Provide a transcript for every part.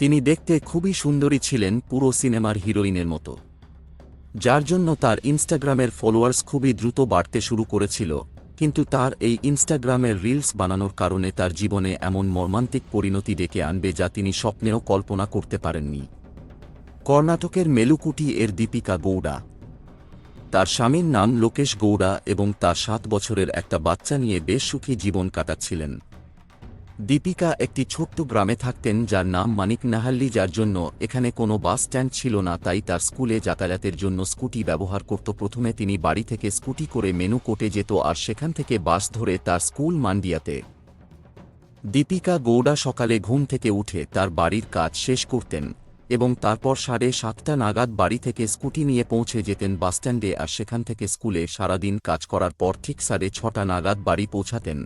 তিনি দেখতে খুবই সুন্দরী ছিলেন পুরো সিনেমার হিরোইনের মতো। যার জন্য তার ইনস্টাগ্রামের ফলোয়ার্স খুবই দ্রুত বাড়তে শুরু করেছিল, কিন্তু তার এই ইনস্টাগ্রামের রিলস বানানোর কারণে তার জীবনে এমন মর্মান্তিক পরিণতি ডেকে আনবে যা তিনি স্বপ্নেও কল্পনা করতে পারেননি। কর্ণাটকের মেলুকুটি এর দীপিকা গৌড়া। তার স্বামীর নাম লোকেশ গৌড়া এবং তার সাত বছরের একটা বাচ্চা নিয়ে বেশ সুখী জীবন কাটাচ্ছিলেন। দীপিকা একটি ছোট্ট গ্রামে থাকতেন যার নাম মানিক নাহাল্লি, যার জন্য এখানে কোনো বাস স্ট্যান্ড ছিল না। তাই তার স্কুলে যাতায়াতের জন্য স্কুটি ব্যবহার করত। প্রথমে তিনি বাড়ি থেকে স্কুটি করে মেনু কোটে যেত আর সেখান থেকে বাস ধরে তার স্কুল মান্ডিয়াতে। দীপিকা গৌড়া সকালে ঘুম থেকে উঠে তার বাড়ির কাজ শেষ করতেন এবং তারপর সাড়ে সাতটা নাগাদ বাড়ি থেকে স্কুটি নিয়ে পৌঁছে যেতেন বাসস্ট্যান্ডে আর সেখান থেকে স্কুলে সারাদিন কাজ করার পর ঠিক সাড়ে ছটা নাগাদ বাড়ি পৌঁছাতেন।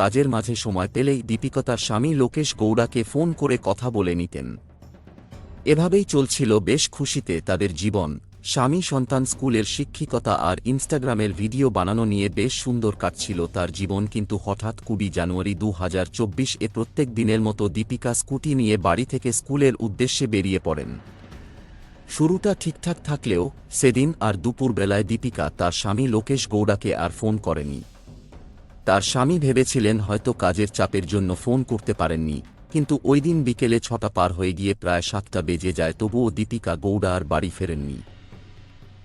কাজের মাঝে সময় পেলেই দীপিকতার স্বামী লোকেশ গৌড়াকে ফোন করে কথা বলে নিতেন। এভাবেই চলছিল বেশ খুশিতে তাদের জীবন। স্বামী সন্তান স্কুলের শিক্ষিকতা আর ইনস্টাগ্রামের ভিডিও বানানো নিয়ে বেশ সুন্দর কাটছিল তার জীবন কিন্তু হঠাৎ কুড়ি জানুয়ারি দু হাজার চব্বিশ এ প্রত্যেক দিনের মতো দীপিকা স্কুটি নিয়ে বাড়ি থেকে স্কুলের উদ্দেশ্যে বেরিয়ে পড়েন। শুরুটা ঠিকঠাক থাকলেও সেদিন আর দুপুরবেলায় দীপিকা তার স্বামী লোকেশ গৌড়াকে আর ফোন করেনি। তার স্বামী ভেবেছিলেন হয়তো কাজের চাপের জন্য ফোন করতে পারেননি, কিন্তু ওই দিন বিকেলে ছটা পার হয়ে গিয়ে প্রায় সাতটা বেজে যায়, তবুও দীপিকা গৌড়া আর বাড়ি ফেরেননি।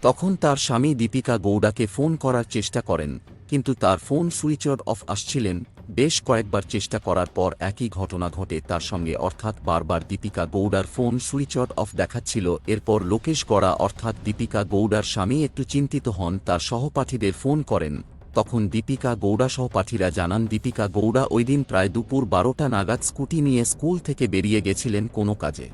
তখন তার স্বামী দীপিকা গৌড়াকে ফোন করার চেষ্টা করেন, কিন্তু তার ফোন সুইচ অফ আসছিলেন। বেশ কয়েকবার চেষ্টা করার পর একই ঘটনা ঘটে তার সঙ্গে, অর্থাৎ বারবার দীপিকা গৌড়ার ফোন সুইচ অফ দেখাচ্ছিল। এরপর লোকেশ গড়া, অর্থাৎ দীপিকা গৌড়ার স্বামী একটু চিন্তিত হন, তার সহপাঠীদের ফোন করেন। তখন দীপিকা গৌড়া সহপাঠীরা জানান, দীপিকা গৌড়া ওই দিন প্রায় দুপুর বারোটা নাগাদ স্কুটি নিয়ে স্কুল থেকে বেরিয়ে গেছিলেন কোনো কাজে।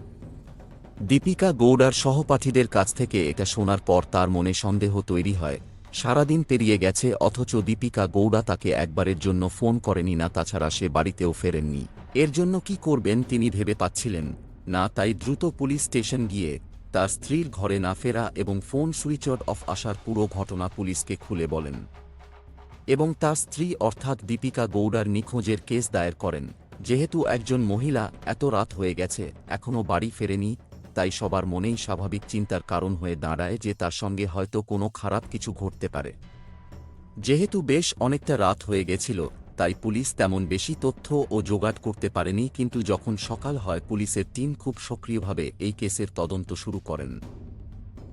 দীপিকা গৌড়ার সহপাঠীদের কাছ থেকে এটা শোনার পর তার মনে সন্দেহ তৈরি হয়, সারাদিন পেরিয়ে গেছে, অথচ দীপিকা গৌড়া তাকে একবারের জন্য ফোন করেনি, না তাছাড়া সে বাড়িতেও ফেরেননি। এর জন্য কি করবেন তিনি ভেবে পাচ্ছিলেন না, তাই দ্রুত পুলিশ স্টেশন গিয়ে তার স্ত্রীর ঘরে না ফেরা এবং ফোন সুইচ অফ আসার পুরো ঘটনা পুলিশকে খুলে বলেন। এবং তার স্ত্রী অর্থাৎ দীপিকা গৌড়ার নিখোঁজের কেস দায়ের করেন। যেহেতু একজন মহিলা, এত রাত হয়ে গেছে এখনও বাড়ি ফেরেনি, তাই সবার মনেই স্বাভাবিক চিন্তার কারণ হয়ে দাঁড়ায় যে তার সঙ্গে হয়তো কোনো খারাপ কিছু ঘটতে পারে। যেহেতু বেশ অনেকটা রাত হয়ে গেছিল, তাই পুলিশ তেমন বেশি তথ্য ও জোগাড় করতে পারেনি, কিন্তু যখন সকাল হয়, পুলিশের টিম খুব সক্রিয়ভাবে এই কেসের তদন্ত শুরু করেন।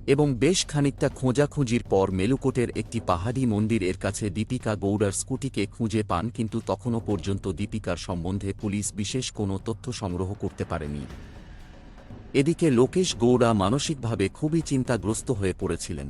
এবং বেশ খানিকটা খোঁজাখুঁজির পর মেলুকোটের একটি পাহাড়ি মন্দিরের কাছে দীপিকা গৌড়ার স্কুটিকে খুঁজে পান, কিন্তু তখনও পর্যন্ত দীপিকার সম্বন্ধে পুলিশ বিশেষ কোনো তথ্য সংগ্রহ করতে পারেনি। এদিকে লোকেশ গৌড়া মানসিকভাবে খুবই চিন্তাগ্রস্ত হয়ে পড়েছিলেন।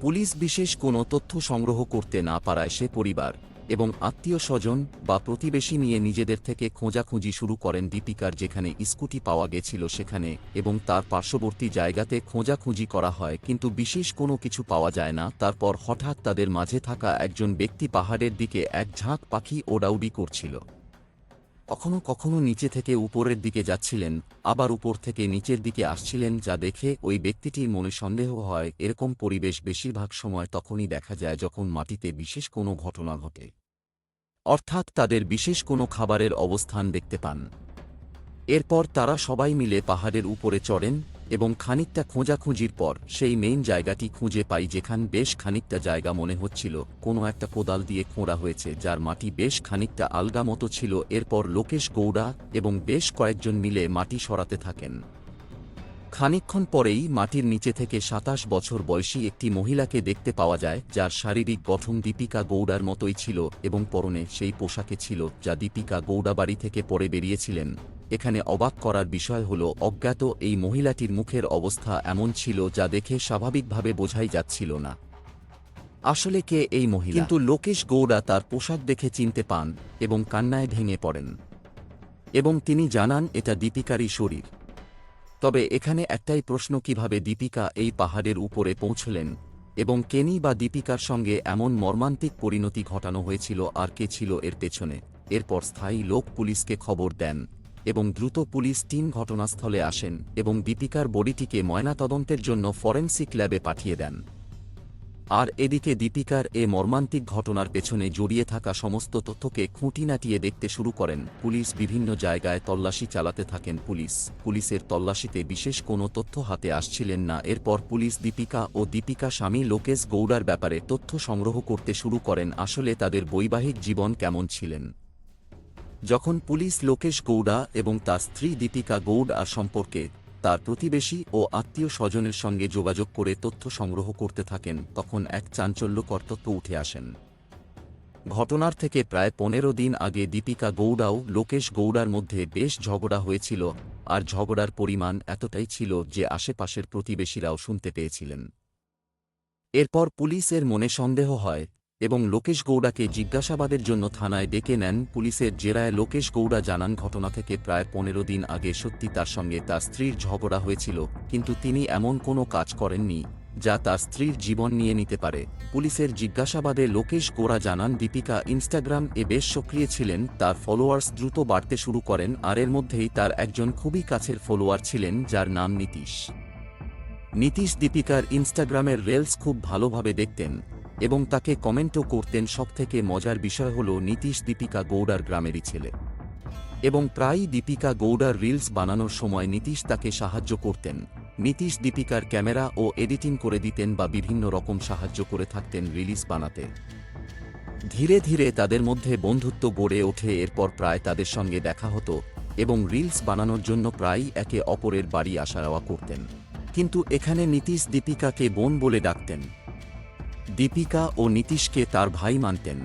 পুলিশ বিশেষ কোনো তথ্য সংগ্রহ করতে না পারায় সে পরিবার এবং আত্মীয় স্বজন বা প্রতিবেশী নিয়ে নিজেদের থেকে খোঁজাখুঁজি শুরু করেন দীপিকার যেখানে স্কুটি পাওয়া গেছিল সেখানে এবং তার পার্শ্ববর্তী জায়গাতে খোঁজাখুঁজি করা হয়, কিন্তু বিশেষ কোনো কিছু পাওয়া যায় না। তারপর হঠাৎ তাদের মাঝে থাকা একজন ব্যক্তি পাহাড়ের দিকে এক ঝাঁক পাখি ওডাউডি করছিল। কখনো কখনো নিচে থেকে উপরের দিকে যাচ্ছিলেন, আবার উপর থেকে নিচের দিকে আসছিলেন যা দেখে ওই ব্যক্তিটির মনে সন্দেহ হয়, এরকম পরিবেশ বেশিরভাগ সময় তখনই দেখা যায় যখন মাটিতে বিশেষ কোনো ঘটনা ঘটে। অর্থাৎ তাদের বিশেষ কোনো খাবারের অবস্থান দেখতে পান। এরপর তারা সবাই মিলে পাহাড়ের উপরে চড়েন এবং খানিকটা খোঁজাখুঁজির পর সেই মেইন জায়গাটি খুঁজে পাই যেখান বেশ খানিকটা জায়গা মনে হচ্ছিল, কোনো একটা কোদাল দিয়ে খোঁড়া হয়েছে যার মাটি বেশ খানিকটা আলগা মতো ছিল, এরপর লোকেশ গৌড়া এবং বেশ কয়েকজন মিলে মাটি সরাতে থাকেন। খানিকক্ষণ পরেই মাটির নিচে থেকে সাতাশ বছর বয়সী একটি মহিলাকে দেখতে পাওয়া যায়, যার শারীরিক গঠন দীপিকা গৌড়ার মতোই ছিল এবং পরনে সেই পোশাকে ছিল যা দীপিকা গৌড়া বাড়ি থেকে পরে বেরিয়েছিলেন। এখানে অবাক করার বিষয় হল, অজ্ঞাত এই মহিলাটির মুখের অবস্থা এমন ছিল যা দেখে স্বাভাবিকভাবে বোঝাই যাচ্ছিল না। আসলে কে এই মহিলা? কিন্তু লোকেশ গৌড়া তার পোশাক দেখে চিনতে পান এবং কান্নায় ভেঙে পড়েন। এবং তিনি জানান, এটা দীপিকারই শরীর। তবে এখানে একটাই প্রশ্ন, কীভাবে দীপিকা এই পাহাড়ের উপরে পৌঁছলেন এবং কেনি বা দীপিকার সঙ্গে এমন মর্মান্তিক পরিণতি ঘটানো হয়েছিল আর কে ছিল এর পেছনে। এরপর স্থায়ী লোক পুলিশকে খবর দেন। এবং দ্রুত পুলিশ টিম ঘটনাস্থলে আসেন এবং দীপিকার বডিটিকে ময়নাতদন্তের জন্য ফরেন্সিক ল্যাবে পাঠিয়ে দেন। আর এদিকে দীপিকার এ মর্মান্তিক ঘটনার পেছনে জড়িয়ে থাকা সমস্ত তথ্যকে খুঁটিনাটিয়ে দেখতে শুরু করেন পুলিশ। বিভিন্ন জায়গায় তল্লাশি চালাতে থাকেন পুলিশ। পুলিশের তল্লাশিতে বিশেষ কোনো তথ্য হাতে আসছিলেন না। এরপর পুলিশ দীপিকা ও দীপিকা স্বামী লোকেশ গৌড়ার ব্যাপারে তথ্য সংগ্রহ করতে শুরু করেন। আসলে তাদের বৈবাহিক জীবন কেমন ছিলেন? যখন পুলিশ লোকেশ গৌড়া এবং তার স্ত্রী দীপিকা গৌড়া সম্পর্কে তার প্রতিবেশী ও আত্মীয় স্বজনের সঙ্গে যোগাযোগ করে তথ্য সংগ্রহ করতে থাকেন, তখন এক চাঞ্চল্যকর তথ্য উঠে আসেন। ঘটনার থেকে প্রায় পনেরো দিন আগে দীপিকা গৌড়াও লোকেশ গৌড়ার মধ্যে বেশ ঝগড়া হয়েছিল, আর ঝগড়ার পরিমাণ এতটাই ছিল যে আশেপাশের প্রতিবেশীরাও শুনতে পেয়েছিলেন। এরপর পুলিশের মনে সন্দেহ হয় এবং লোকেশ গৌড়াকে জিজ্ঞাসাবাদের জন্য থানায় ডেকে নেন পুলিশের জেরায় লোকেশ গৌড়া জানান ঘটনা থেকে প্রায় পনেরো দিন আগে সত্যি তার সঙ্গে তার স্ত্রীর ঝগড়া হয়েছিল, কিন্তু তিনি এমন কোনো কাজ করেননি যা তার স্ত্রীর জীবন নিয়ে নিতে পারে। পুলিশের জিজ্ঞাসাবাদে লোকেশ গোড়া জানান, দীপিকা ইনস্টাগ্রাম এ বেশ সক্রিয় ছিলেন, তার ফলোয়ার্স দ্রুত বাড়তে শুরু করেন আর এর মধ্যেই তার একজন খুবই কাছের ফলোয়ার ছিলেন, যার নাম নীতিশ। নীতিশ দীপিকার ইনস্টাগ্রামের রেলস খুব ভালোভাবে দেখতেন। এবং তাকে কমেন্টও করতেন সবথেকে মজার বিষয় হল নীতিশ দীপিকা গৌড়ার গ্রামেরই ছেলে। এবং প্রায়ই দীপিকা গৌড়ার রিলস বানানোর সময় নীতিশ তাকে সাহায্য করতেন। নীতিশ দীপিকার ক্যামেরা ও এডিটিং করে দিতেন বা বিভিন্ন রকম সাহায্য করে থাকতেন রিলিজ বানাতে। ধীরে ধীরে তাদের মধ্যে বন্ধুত্ব গড়ে ওঠে, এরপর প্রায় তাদের সঙ্গে দেখা হতো এবং রিলস বানানোর জন্য প্রায়ই একে অপরের বাড়ি আসা যাওয়া করতেন। কিন্তু এখানে নীতিশ দীপিকাকে বোন বলে ডাকতেন। দীপিকা ও নীতিশকে তার ভাই মানতেন।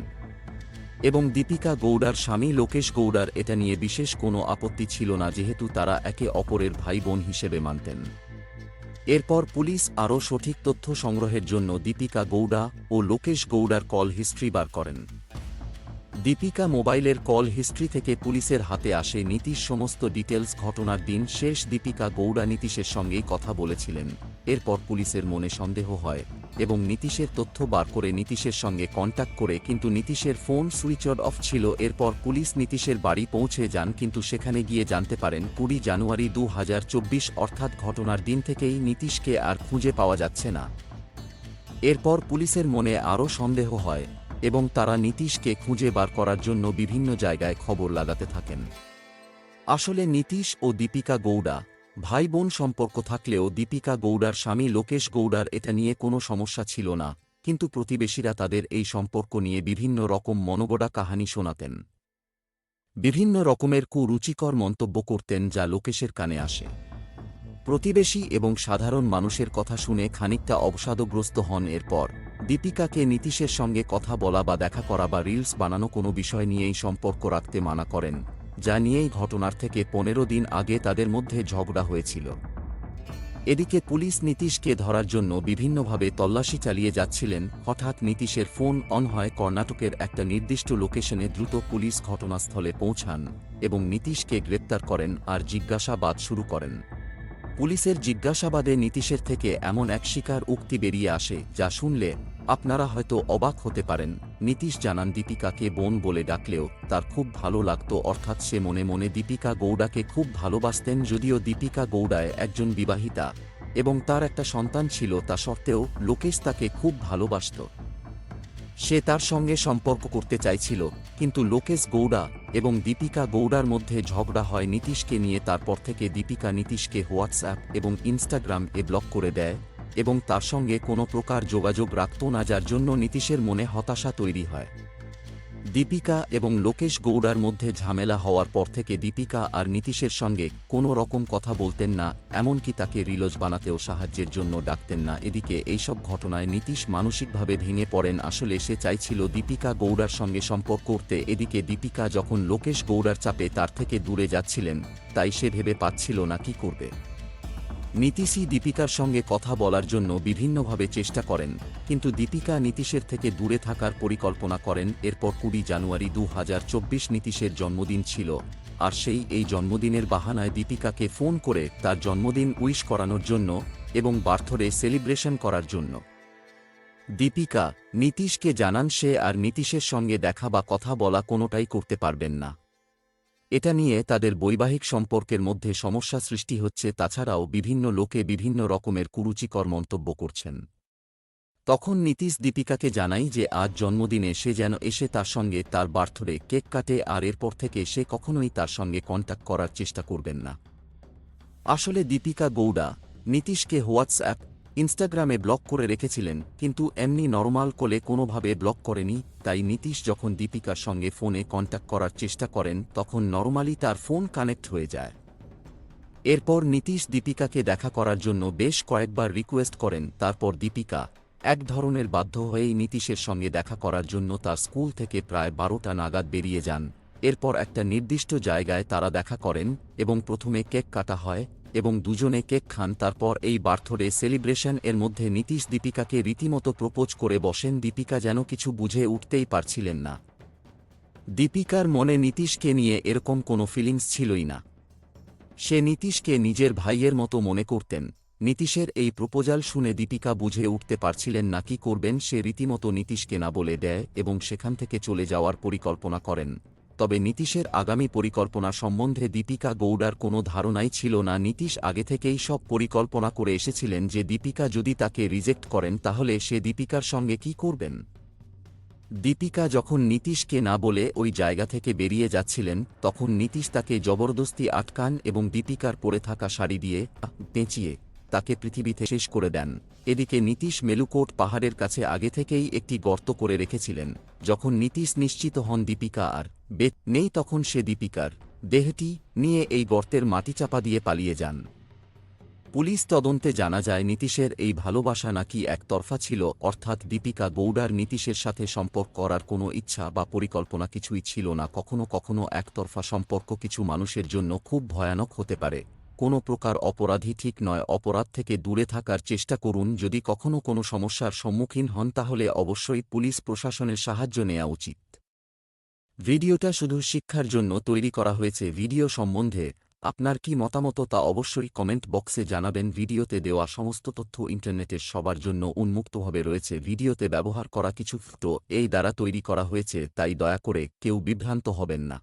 এবং দীপিকা গৌড়ার স্বামী লোকেশ গৌড়ার এটা নিয়ে বিশেষ কোনো আপত্তি ছিল না, যেহেতু তারা একে অপরের ভাই বোন হিসেবে মানতেন। এরপর পুলিশ আরও সঠিক তথ্য সংগ্রহের জন্য দীপিকা গৌড়া ও লোকেশ গৌড়ার কল হিস্ট্রি বার করেন। দীপিকা মোবাইলের কল হিস্ট্রি থেকে পুলিশের হাতে আসে নীতিশ সমস্ত ডিটেলস ঘটনার দিন শেষ দীপিকা গৌড়া নীতিশের সঙ্গেই কথা বলেছিলেন। এরপর পুলিশের মনে সন্দেহ হয় এবং নীতিশের তথ্য বার করে নীতিশের সঙ্গে কন্ট্যাক্ট করে কিন্তু নীতিশের ফোন সুইচ অফ ছিল, এরপর পুলিশ নীতিশের বাড়ি পৌঁছে যান কিন্তু সেখানে গিয়ে জানতে পারেন কুড়ি জানুয়ারি দু হাজার চব্বিশ অর্থাৎ ঘটনার দিন থেকেই নীতিশকে আর খুঁজে পাওয়া যাচ্ছে না। এরপর পুলিশের মনে আরও সন্দেহ হয় এবং তারা নীতিশকে খুঁজে বার করার জন্য বিভিন্ন জায়গায় খবর লাগাতে থাকেন। আসলে নীতিশ ও দীপিকা গৌড়া ভাই বোন সম্পর্ক থাকলেও দীপিকা গৌড়ার স্বামী লোকেশ গৌড়ার এটা নিয়ে কোনো সমস্যা ছিল না, কিন্তু প্রতিবেশীরা তাদের এই সম্পর্ক নিয়ে বিভিন্ন রকম মনোগড়া কাহানি শোনাতেন। বিভিন্ন রকমের কুরুচিকর মন্তব্য করতেন যা লোকেশের কানে আসে। প্রতিবেশী এবং সাধারণ মানুষের কথা শুনে খানিকটা অবসাদগ্রস্ত হন এরপর দীপিকাকে নীতিশের সঙ্গে কথা বলা বা দেখা করা বা রিলস বানানো কোনো বিষয় নিয়েই সম্পর্ক রাখতে মানা করেন। যা নিয়েই ঘটনার থেকে পনেরো দিন আগে তাদের মধ্যে ঝগড়া হয়েছিল। এদিকে পুলিশ নীতিশকে ধরার জন্য বিভিন্নভাবে তল্লাশি চালিয়ে যাচ্ছিলেন, হঠাৎ নীতিশের ফোন অন হয় কর্ণাটকের একটা নির্দিষ্ট লোকেশনে দ্রুত পুলিশ ঘটনাস্থলে পৌঁছান এবং নীতিশকে গ্রেপ্তার করেন আর জিজ্ঞাসাবাদ শুরু করেন। পুলিশের জিজ্ঞাসাবাদে নীতিশের থেকে এমন এক শিকার উক্তি বেরিয়ে আসে, যা শুনলে আপনারা হয়তো অবাক হতে পারেন। নীতিশ জানান, দীপিকাকে বোন বলে ডাকলেও তার খুব ভালো লাগত, অর্থাৎ সে মনে মনে দীপিকা গৌড়াকে খুব ভালোবাসতেন, যদিও দীপিকা গৌড়ায় একজন বিবাহিতা এবং তার একটা সন্তান ছিল, তা সত্ত্বেও লোকেশ তাকে খুব ভালোবাসত। সে তার সঙ্গে সম্পর্ক করতে চাইছিল, কিন্তু লোকেশ গৌড়া এবং দীপিকা গৌড়ার মধ্যে ঝগড়া হয় নীতিশকে নিয়ে। তারপর থেকে দীপিকা নীতিশকে হোয়াটসঅ্যাপ এবং ইনস্টাগ্রাম এ ব্লক করে দেয় এবং তার সঙ্গে কোনো প্রকার যোগাযোগ রাখত না, যার জন্য নীতিশের মনে হতাশা তৈরি হয়। দীপিকা এবং লোকেশ গৌড়ার মধ্যে ঝামেলা হওয়ার পর থেকে দীপিকা আর নীতিশের সঙ্গে কোনো রকম কথা বলতেন না, এমনকি তাকে রিলজ বানাতেও সাহায্যের জন্য ডাকতেন না। এদিকে এইসব ঘটনায় নীতিশ মানসিকভাবে ভেঙে পড়েন। আসলে সে চাইছিল দীপিকা গৌড়ার সঙ্গে সম্পর্ক করতে। এদিকে দীপিকা যখন লোকেশ গৌড়ার চাপে তার থেকে দূরে যাচ্ছিলেন, তাই সে ভেবে পাচ্ছিল না কি করবে। নীতিশই দীপিকার সঙ্গে কথা বলার জন্য বিভিন্নভাবে চেষ্টা করেন, কিন্তু দীপিকা নীতিশের থেকে দূরে থাকার পরিকল্পনা করেন, এরপর কুড়ি জানুয়ারি দু হাজার চব্বিশ নীতিশের জন্মদিন ছিল, আর সেই এই জন্মদিনের বাহানায় দীপিকাকে ফোন করে তার জন্মদিন উইশ করানোর জন্য এবং বার্থডে সেলিব্রেশন করার জন্য। দীপিকা, নীতিশকে জানান সে আর নীতিশের সঙ্গে দেখা বা কথা বলা কোনোটাই করতে পারবেন না। এটা নিয়ে তাদের বৈবাহিক সম্পর্কের মধ্যে সমস্যা সৃষ্টি হচ্ছে, তাছাড়াও বিভিন্ন লোকে বিভিন্ন রকমের কুরুচিকর মন্তব্য করছেন। তখন নীতিশ দীপিকাকে জানাই যে, আজ জন্মদিনে সে যেন এসে তার সঙ্গে তার বার্থডে কেক কাটে আর এরপর থেকে সে কখনোই তার সঙ্গে কন্ট্যাক্ট করার চেষ্টা করবেন না। আসলে দীপিকা গৌড়া, নীতিশকে হোয়াটসঅ্যাপ ইনস্টাগ্রামে ব্লক করে রেখেছিলেন, কিন্তু এমনি নর্মাল কোলে কোনোভাবে ব্লক করেনি, তাই নীতিশ যখন দীপিকার সঙ্গে ফোনে কন্ট্যাক্ট করার চেষ্টা করেন, তখন নর্মালি তার ফোন কানেক্ট হয়ে যায়। এরপর নীতিশ দীপিকাকে দেখা করার জন্য বেশ কয়েকবার রিকোয়েস্ট করেন, তারপর দীপিকা, এক ধরনের বাধ্য হয়েই নীতিশের সঙ্গে দেখা করার জন্য তার স্কুল থেকে প্রায় বারোটা নাগাদ বেরিয়ে যান। এরপর একটা নির্দিষ্ট জায়গায় তারা দেখা করেন এবং প্রথমে কেক কাটা হয় এবং দুজনে কেক খান। তারপর এই বার্থডে সেলিব্রেশন এর মধ্যে নীতিশ দীপিকাকে রীতিমতো প্রপোজ করে বসেন। দীপিকা যেন কিছু বুঝে উঠতেই পারছিলেন না। দীপিকার মনে নীতিশকে নিয়ে এরকম কোনো ফিলিংস ছিলই না। সে নীতিশকে নিজের ভাইয়ের মতো মনে করতেন। নীতিশের এই প্রপোজাল শুনে দীপিকা বুঝে উঠতে পারছিলেন না কি করবেন। সে রীতিমতো নীতিশকে না বলে দেয় এবং সেখান থেকে চলে যাওয়ার পরিকল্পনা করেন। তবে নীতিশের আগামী পরিকল্পনা সম্বন্ধে দীপিকা গৌড়ার কোনো ধারণাই ছিল না। নীতিশ আগে থেকেই সব পরিকল্পনা করে এসেছিলেন যে দীপিকা যদি তাকে রিজেক্ট করেন, তাহলে সে দীপিকার সঙ্গে কি করবেন? দীপিকা যখন নীতিশকে না বলে ওই জায়গা থেকে বেরিয়ে যাচ্ছিলেন, তখন নীতিশ তাকে জবরদস্তি আটকান এবং দীপিকার পরে থাকা শাড়ি দিয়ে পেঁচিয়ে তাকে পৃথিবীতে শেষ করে দেন। এদিকে নীতিশ মেলুকোট পাহাড়ের কাছে আগে থেকেই একটি গর্ত করে রেখেছিলেন। যখন নীতিশ নিশ্চিত হন দীপিকা আর বেত নেই তখন সে দীপিকার। দেহটি নিয়ে এই গর্তের মাটি চাপা দিয়ে পালিয়ে যান। পুলিশ তদন্তে জানা যায়, নীতিশের এই ভালোবাসা নাকি একতরফা ছিল, অর্থাৎ দীপিকা গৌড়ার নীতিশের সাথে সম্পর্ক করার কোনো ইচ্ছা বা পরিকল্পনা কিছুই ছিল না। কখনো কখনো একতরফা সম্পর্ক কিছু মানুষের জন্য খুব ভয়ানক হতে পারে। কোনো প্রকার অপরাধী ঠিক নয়। অপরাধ থেকে দূরে থাকার চেষ্টা করুন। যদি কখনো কোনো সমস্যার সম্মুখীন হন, তাহলে অবশ্যই পুলিশ প্রশাসনের সাহায্য নেওয়া উচিত। ভিডিওটা শুধু শিক্ষার জন্য তৈরি করা হয়েছে ভিডিও সম্বন্ধে। আপনার কি মতামত তা অবশ্যই কমেন্ট বক্সে জানাবেন। ভিডিওতে দেওয়া সমস্ত তথ্য ইন্টারনেটের সবার জন্য উন্মুক্তভাবে রয়েছে। ভিডিওতে ব্যবহার করা কিছু ফটো এই দ্বারা তৈরি করা হয়েছে, তাই দয়া করে কেউ বিভ্রান্ত হবেন না।